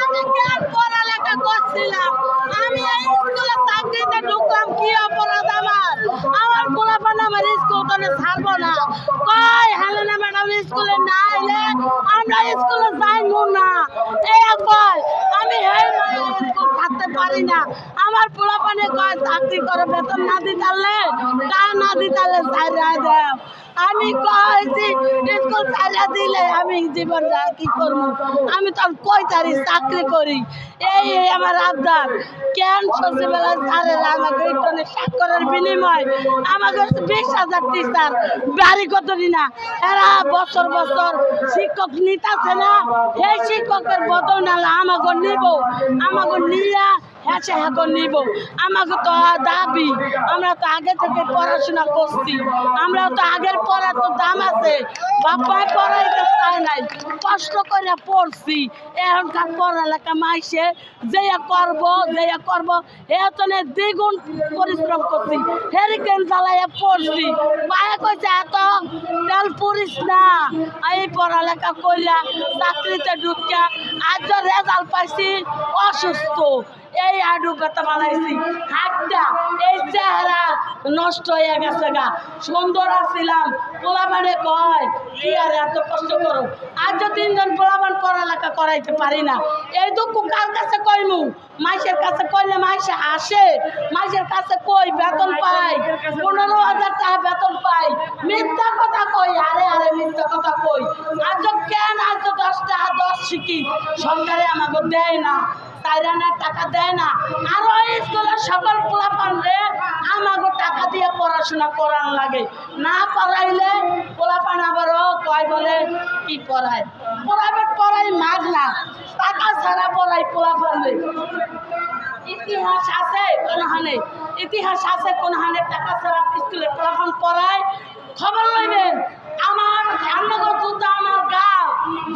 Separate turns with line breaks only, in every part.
আমি কেন এই স্কুলে চাকরিতে আমার? আমার পোলাপান আমার স্কুল করে ছাড়বো না। কয় হেলেনা ম্যাডাম স্কুলে না এলে আমরা স্কুলে যাইবো না। এই কয় আমি এই পারি না। আমার পোলাপানে কয়, চাকরি করে, বেতন না দিতালে, তা না ছাইরা দেও। আমি কইছি স্কুল ছাইরা দিলে আমি জীবন কি করব? আমি তো আর কই তারি চাকরি করি? এই আমার আবদার। কেন সচিবেলা স্যারের আমাকে এইখানে স্বাক্ষরের বিনিময়? আমাকে বিশ হাজার টিচার বাড়ি কত না? এরা বছর বছর শিক্ষক নিতাছে না। সেই শিক্ষকের বদল নালে আমাকে নিব। আমাকে নিয়া হ্যাঁ এখন নিব। আমাকে তো দাবি। আমরা তো আগে থেকে পড়াশোনা করছি। আমরা তো আগের পড়ার তো দাম আছে। বাপায় পড়াইতে চায় নাই। কষ্ট করে পড়ছি। এখনকার পড়ালেখা মাইসে যেয়া করব যেয়া করব এতনে দ্বিগুণ পরিশ্রম করছি। হেরিকেন জ্বালাইয়া পড়ছি। মায়ে কইছে, এত তেল পুরিস না। এই পড়ালেখা কইরা চাকরিতে ঢুকিয়া আজ রেজাল্ট পাইছি অসুস্থ। এই আডু ব্যথা বানাইছি। হাতটা, এই চেহারা নষ্ট হয়ে গেছে গা। সুন্দর আসছিলাম পোলাবানে কয়, কি আর এত কষ্ট করো? আজ যে তিনজন পোলাবান পড়ালেখা করাইতে পারি না। এই দুঃখ কার কাছে কইমু? মাইসের কাছে কইলে মাইসে আসে। মাইসের কাছে কই বেতন পাই? পনেরো হাজার টাকা বেতন পাই। মিথ্যা কথা কই? আরে আরে, মিথ্যা কথা কই? আজ কেন আজ দশ টাকা দশ শিখি। সরকারে আমাকে দেয় না, তাইরানের টাকা দেয় না। আরও স্কুলের সকল পোলাপান রে, আমাকে টাকা দিয়ে পড়াশোনা করান লাগে। না পড়াইলে পোলাপান আবারও কয় বলে, কি পড়ায়? প্রাইভেট পড়াই মাগ না। টাকা ছাড়া পড়াই পোলাপান রে। ইতিহাস আছে কোনখানে? ইতিহাস আছে কোনখানে? টাকা ছাড়া স্কুলে পোলাপান পড়ায় খবর লইবেন আমার ধান্যগর যুদ্ধ আমার গাও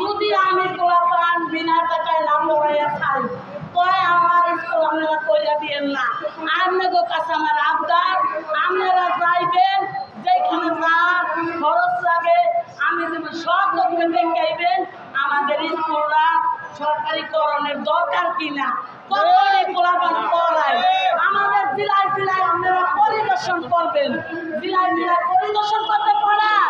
যদি আমি পোলাপান বিনা টাকায় নাম পড়াইয়া ছাড়ি কয় আমার স্কুল আপনারা কইরা দিয়েন না আপনাদের কাছে আমার আবদার। আপনারা যাইবেন যেখানে যান খরচ লাগে, আমি দেবো সব লোককে দেখাইবেন আমাদের স্কুলরা সরকারিকরণের দরকার কিনা। কতটি পোলাপান পড়ায় আমাদের জেলায় জেলায় আপনারা পরিদর্শন করবেন। জেলায় জেলায় পরিদর্শন করতে পারেন।